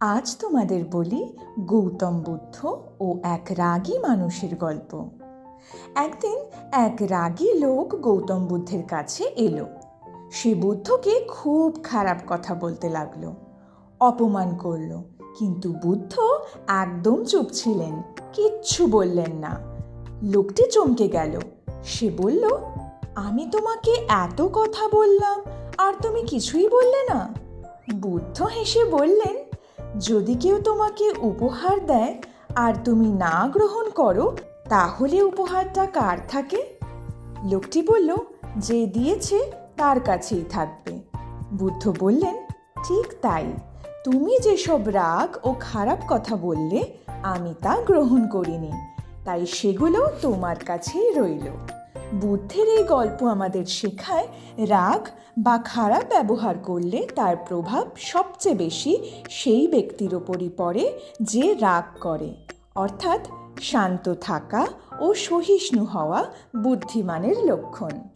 আজ তোমাদের বলি গৌতম বুদ্ধ ও এক রাগী মানুষের গল্প। একদিন এক রাগী লোক গৌতম বুদ্ধের কাছে এলো। সে বুদ্ধকে খুব খারাপ কথা বলতে লাগল। অপমান করল, কিন্তু বুদ্ধ একদম চুপ ছিলেন, কিচ্ছু বললেন না। লোকটি চমকে গেল। সে বলল, আমি তোমাকে এত কথা বললাম, আর তুমি কিছুই বললে না? বুদ্ধ হেসে বললেন যদি কেউ তোমাকে উপহার দেয় আর তুমি না গ্রহণ করো, তাহলে উপহারটা কার থাকে? লোকটি বলল, যে দিয়েছে তার কাছেই থাকবে। বুদ্ধ বললেন, ঠিক তাই। তুমি যেসব রাগ ও খারাপ কথা বললে, আমি তা গ্রহণ করিনি। তাই সেগুলো তোমার কাছেই রইল। বুদ্ধের এই গল্প আমাদের শেখায় রাগ বা খারাপ ব্যবহার করলে তার প্রভাব সবচেয়ে বেশি সেই ব্যক্তির ওপরই পড়ে যে রাগ করে। অর্থাৎ শান্ত থাকা ও সহিষ্ণু হওয়া বুদ্ধিমানের লক্ষণ।